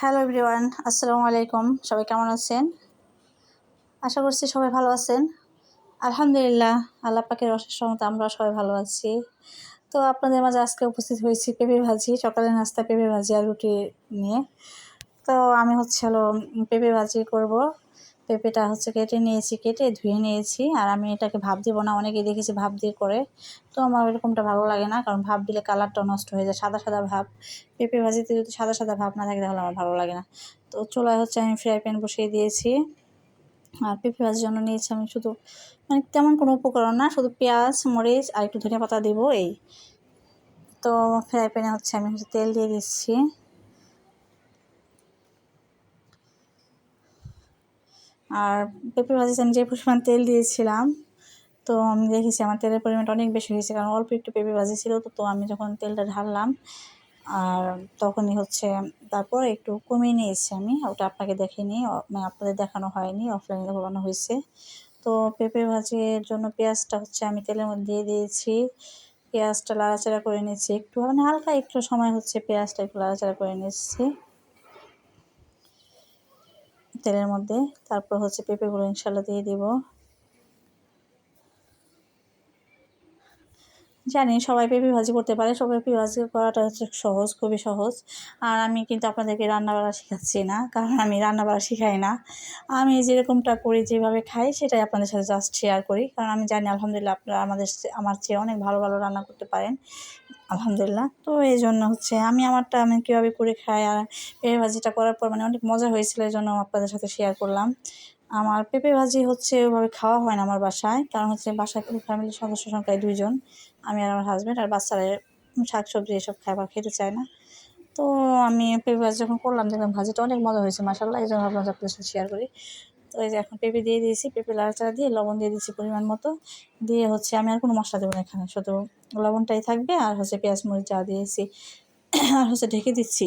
Hello everyone, আসসালামু আলাইকুম। সবাই কেমন আছেন? আশা করছি সবাই ভালো আছেন। আলহামদুলিল্লাহ, আল্লাহ পাকের অশেষ সহমতে আমরা সবাই ভালো আছি। তো আপনাদের মাঝে আজকে উপস্থিত হয়েছি পেঁপে ভাজি সকালের নাস্তা পেঁপে ভাজি আর রুটি নিয়ে। তো আমি হচ্ছে হলো পেঁপে ভাজি করব। পেঁপেটা হচ্ছে কেটে নিয়েছি, কেটে ধুয়ে নিয়েছি। আর আমি এটাকে ভাব দিব না, অনেকেই দেখেছি ভাব দিয়ে করে। তো আমার এরকমটা ভালো লাগে না, কারণ ভাব দিলে কালারটা নষ্ট হয়ে যায়, সাদা সাদা ভাব পেঁপে ভাজিতে যদি সাদা সাদা ভাব না থাকে, তাহলে আমার ভালো লাগে না। তো চুলায় হচ্ছে আমি ফ্রাই প্যান বসিয়ে দিয়েছি। আর পেঁপে ভাজির জন্য নিয়েছি আমি শুধু মানে তেমন কোনো উপকরণ না, শুধু পেঁয়াজ, মরিচ আর একটু ধনিয়া পাতা দেবো, এই। তো ফ্রাই প্যানে হচ্ছে আমি হচ্ছে তেল দিয়ে দিচ্ছি। আর পেঁপে ভাজিতে আমি যে পরিমাণ তেল দিয়েছিলাম, তো আমি দেখেছি আমার তেলের পরিমাণটা অনেক বেশি হয়েছে, কারণ অল্প একটু পেঁপে ভাজি ছিল, তো তো আমি যখন তেলটা ঢাললাম, আর তখনই হচ্ছে তারপর একটু কমিয়ে নিয়েছি আমি ওটা আপনাকে দেখিনি মানে আপনাদের দেখানো হয়নি অফলাইনে দেখানো হয়েছে। তো পেঁপে ভাজির জন্য পেঁয়াজটা হচ্ছে আমি তেলের মধ্যে দিয়ে দিয়েছি, পেঁয়াজটা লাড়াচাড়া করে নিয়েছি একটু মানে হালকা একটু সময় হচ্ছে পেঁয়াজটা একটু লাড়াচাড়া করে নিচ্ছি তেলের মধ্যে। তারপর হচ্ছে পেঁপেগুলো ইনশাল্লাহ দিয়ে দিব। জানি সবাই পেঁপে ভাজি করতে পারে, সবাই পেঁপে ভাজি করাটা হচ্ছে সহজ, খুবই সহজ। আর আমি কিন্তু আপনাদেরকে রান্নাবাড়া শেখাচ্ছি না, কারণ আমি রান্নাবাড়া শেখাই না। আমি যেরকমটা করি, যেভাবে খাই, সেটাই আপনাদের সাথে জাস্ট শেয়ার করি। কারণ আমি জানি আলহামদুলিল্লাহ আপনারা আমাদের আমার চেয়ে অনেক ভালো ভালো রান্না করতে পারেন। আলহামদুলিল্লাহ। তো এই জন্য হচ্ছে আমি আমারটা আমি কীভাবে করে খাই, আর পেঁপে ভাজিটা করার পর মানে অনেক মজা হয়েছিল, এই জন্য আপনাদের সাথে শেয়ার করলাম। আমার পেঁপে ভাজি হচ্ছে ওভাবে খাওয়া হয় না আমার বাসায়। কারণ হচ্ছে বাসায় ফ্যামিলির সদস্য সংখ্যায় দুইজন। আমি আর আমার হাজব্যান্ড আর বাচ্চারা শাক সবজি এসব খাবার খেতে চায় না। তো আমি পেঁপে ভাজি যখন করলাম, দেখলাম ভাজিটা অনেক মজা হয়েছে মাসাল্লাহ এই জন্য ভাবলাম সাথে শেয়ার করি। তো এই যে এখন পেঁপে দিয়ে দিয়েছি, পেঁপে লাড়াচাড়া দিয়ে লবণ দিয়ে দিয়েছি পরিমাণ মতো। দিয়ে হচ্ছে আমি আর কোনো মশলা দেবো না এখানে, শুধু লবণটাই থাকবে আর হচ্ছে পেঁয়াজ মরিচ যা দিয়েছি, আর হচ্ছে ঢেকে দিচ্ছি।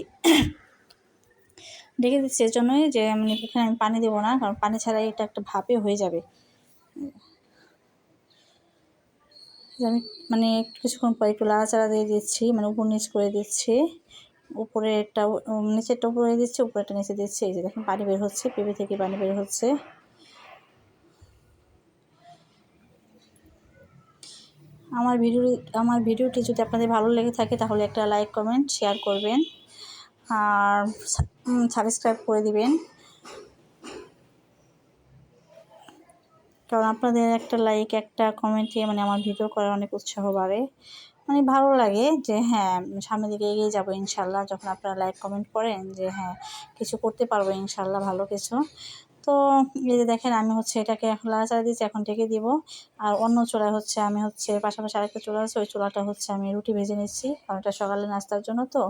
ঢেকে দিচ্ছি এর জন্যই যে আমি এখানে আমি পানি দেবো না, কারণ পানি ছাড়া এটা একটা ভাপে হয়ে যাবে। আমি মানে কিছুক্ষণ পর একটু লাড়াচাড়া দিয়ে দিচ্ছি মানে উপর নিচ করে দিচ্ছি। উপরে একটা নিচেরটা উপরে দিচ্ছি উপরেটা নিচে দিচ্ছি। এই যে দেখেন, পানি বের হচ্ছে, পেঁপে থেকে পানি বের হচ্ছে। আমার ভিডিও, আমার ভিডিওটি যদি আপনাদের ভালো লেগে থাকে, তাহলে একটা লাইক, কমেন্ট, শেয়ার করবেন। আর সাবস্ক্রাইব করে দিবেন। কারণ আপনাদের একটা লাইক একটা কমেন্টে মানে আমার ভিডিও করার অনেক উৎসাহ বাড়ে। মানে ভালো লাগে যে হ্যাঁ সামনের দিকে এগিয়ে যাব ইনশাল্লাহ। যখন আপনারা লাইক কমেন্ট করেন যে হ্যাঁ কিছু করতে পারব ইনশাল্লাহ, ভালো কিছু। তো এই যে দেখেন, আমি হচ্ছে এটাকে এখন লাড়াচাড়া দিচ্ছি এখন ঢেকে দিব। আর অন্য চোলায় হচ্ছে আমি হচ্ছে পাশাপাশি আরেকটা চুলা আছে, ওই চুলাটা হচ্ছে আমি রুটি ভেজে নিচ্ছি। কারণ এটা সকালে নাস্তার জন্য তো।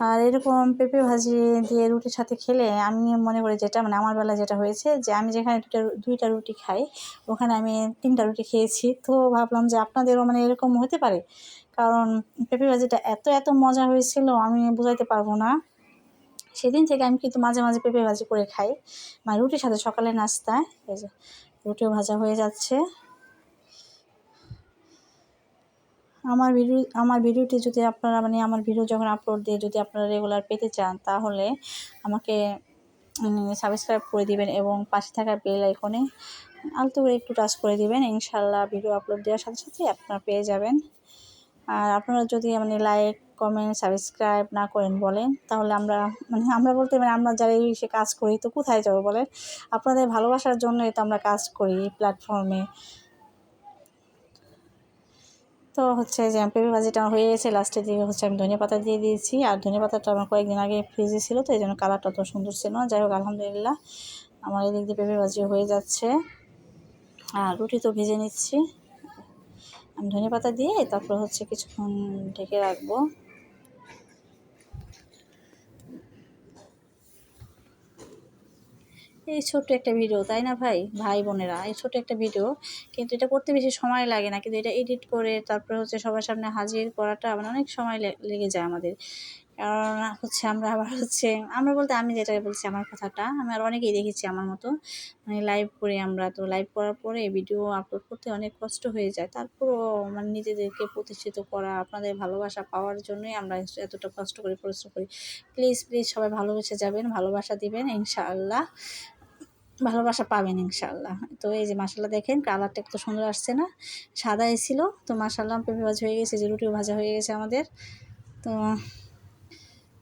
আর এরকম পেঁপে ভাজি দিয়ে রুটির সাথে খেলে আমি মনে করি যেটা মানে আমার বেলা যেটা হয়েছে যে আমি যেখানে দুটা দুইটা রুটি খাই, ওখানে আমি তিনটা রুটি খেয়েছি। তো ভাবলাম যে আপনাদেরও মানে এরকম হতে পারে। কারণ পেঁপে ভাজিটা এত এত মজা হয়েছিল, আমি বোঝাইতে পারব না। সেদিন থেকে আমি কিন্তু মাঝে মাঝে পেঁপে ভাজি করে খাই। মানে রুটির সাথে সকালে নাস্তায়, এই যে রুটিও ভাজা হয়ে যাচ্ছে। আমার ভিডিও আমার ভিডিওটি যদি আপনারা মানে আমার ভিডিও যখন আপলোড দিয়ে যদি আপনারা রেগুলার পেতে চান, তাহলে আমাকে সাবস্ক্রাইব করে দিবেন এবং পাশে থাকা বেল আইকনে আলতো করে একটু টাচ করে দিবেন। ইনশাল্লাহ ভিডিও আপলোড দেওয়ার সাথে সাথে আপনারা পেয়ে যাবেন। আর আপনারা যদি মানে লাইক কমেন্ট সাবস্ক্রাইব না করেন বলেন, তাহলে আমরা মানে আমরা বলতে মানে আমরা যারা এই সে কাজ করি, তো কোথায় যাব বলেন? আপনাদের ভালোবাসার জন্যই তো আমরা কাজ করি এই প্ল্যাটফর্মে তো হচ্ছে যে পেঁপে ভাজিটা হয়ে গেছে লাস্টের দিকে হচ্ছে আমি ধনিয়া পাতা দিয়ে দিয়েছি। আর ধনিয়া পাতাটা আমার কয়েকদিন আগে ফ্রিজে ছিল, তো এই জন্য কালারটা অত সুন্দর ছিল না। যাই হোক, আলহামদুলিল্লাহ, আমার এদিক দিয়ে পেঁপে ভাজি হয়ে যাচ্ছে। আর রুটি তো ভেজে নিচ্ছি। আমি ধনিয়া পাতা দিয়ে তারপর হচ্ছে কিছুক্ষণ ঢেকে রাখব। এই ছোট্ট একটা ভিডিও তাই না ভাই? ভাই বোনেরা, এই ছোট্ট একটা ভিডিও কিন্তু এটা করতে বেশি সময় লাগে না, কিন্তু এটা এডিট করে তারপরে হচ্ছে সবার সামনে হাজির করাটা মানে অনেক সময় লেগে যায় আমাদের। কারণ হচ্ছে আমরা আবার হচ্ছে, আমরা বলতে আমি যেটা বলছি আমার কথাটা, আমি আর অনেকেই দেখেছি আমার মতো। মানে লাইভ করি আমরা, তো লাইভ করার পরে ভিডিও আপলোড করতে অনেক কষ্ট হয়ে যায়। তারপরও মানে নিজেদেরকে প্রতিষ্ঠিত করা, আপনাদের ভালোবাসা পাওয়ার জন্যই আমরা এতটা কষ্ট করি পরিশ্রম করি। প্লিজ প্লিজ সবাই ভালোবেসে যাবেন, ভালোবাসা দিবেন, ইনশাআল্লাহ। ভালোবাসা পাবেন ইনশাল্লাহ তো এই যে মাসাল্লাহ দেখেন কালারটা কত সুন্দর আসছে না? সাদা এসেছিল তো মাসাল্লাহ পেঁপে ভাজা হয়ে গেছে, যে রুটিও ভাজা হয়ে গেছে আমাদের। তো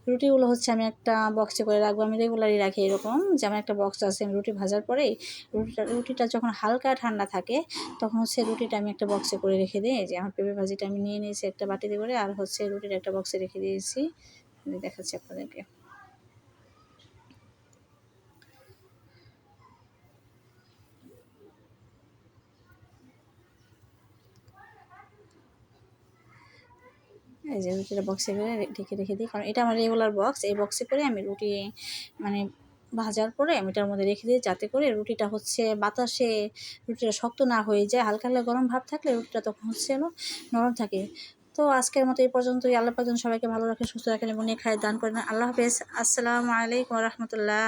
রুটিগুলো হচ্ছে আমি একটা বক্সে করে রাখব। আমি রেগুলারই রাখি এরকম যে আমার একটা বক্স আছে, আমি রুটি ভাজার পরেই রুটিটা রুটিটা যখন হালকা ঠান্ডা থাকে, তখন হচ্ছে রুটিটা আমি একটা বক্সে করে রেখে দিই। যে আমার পেঁপে ভাজিটা আমি নিয়ে নিয়েছি একটা বাটিতে করে, আর হচ্ছে রুটিটা একটা বক্সে রেখে দিয়েছি। দেখাচ্ছি আপনাদেরকে। এই যে রুটিটা বক্সে করে ঢেকে রেখে দিই। কারণ এটা আমার রেগুলার বক্স এই বক্সে করে আমি রুটি মানে ভাজার পরে আমি এটার মধ্যে রেখে দিই যাতে করে রুটিটা হচ্ছে বাতাসে রুটিটা শক্ত না হয়ে যায়। হালকা হালকা গরম ভাব থাকলে রুটিটা তখন হচ্ছে নরম থাকে। তো আজকের মতো এই পর্যন্তই। আল্লাহ পাজন সবাইকে ভালো রাখে, সুস্থ রাখেন এবং নিয়ে খায় দান করেন। আল্লাহ হাফেজ। আসসালামু আলাইকুম রহমতুল্লাহ।